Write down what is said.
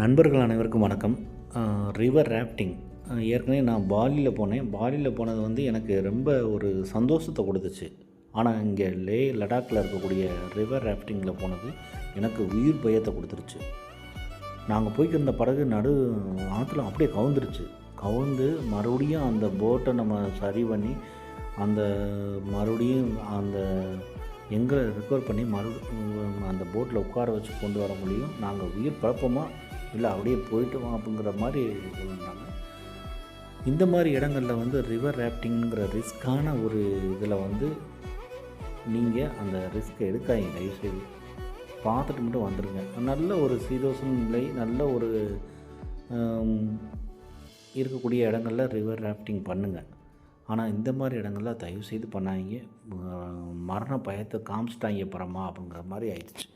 நண்பர்கள் அனைவருக்கும் வணக்கம். ரிவர் ராஃப்டிங் ஏற்கனவே நான் பாலியில் போனேன். பாலியில் போனது வந்து எனக்கு ரொம்ப ஒரு சந்தோஷத்தை கொடுத்துச்சு. ஆனால் இங்கே லே லடாக்கில் இருக்கக்கூடிய ரிவர் ராஃப்டிங்கில் போனது எனக்கு உயிர் பயத்தை கொடுத்துருச்சு. நாங்கள் போய்க்கிருந்த படகு நடு ஆற்றுல அப்படியே கவுந்துருச்சு. கவுந்து மறுபடியும் அந்த போட்டை நம்ம சரி பண்ணி அந்த மறுபடியும் அந்த எங்கே ரெக்கவர் பண்ணி மறு அந்த போட்டில் உட்கார வச்சு கொண்டு வர முடியும். நாங்கள் உயிர் பழப்பமாக இல்லை அப்படியே போயிட்டோம் அப்படிங்கிற மாதிரி சொல்லியிருந்தாங்க. இந்த மாதிரி இடங்களில் வந்து ரிவர் ராஃப்டிங்கிற ரிஸ்க்கான ஒரு இதில் வந்து நீங்கள் அந்த ரிஸ்க்கை எடுக்காதீங்க. தயவுசெய்து பார்த்துட்டு மட்டும் வந்துடுங்க நல்ல ஒரு சீதோஷம் நிலை நல்ல ஒரு இருக்கக்கூடிய இடங்களில் ரிவர் ராஃப்டிங் பண்ணுங்கள் ஆனால் இந்த மாதிரி இடங்களில் தயவு செய்து பண்ணாதீங்க. மரண பயத்தை காமிச்சிட்டாங்க அப்புறமா அப்படிங்கிற மாதிரி ஆயிடுச்சு.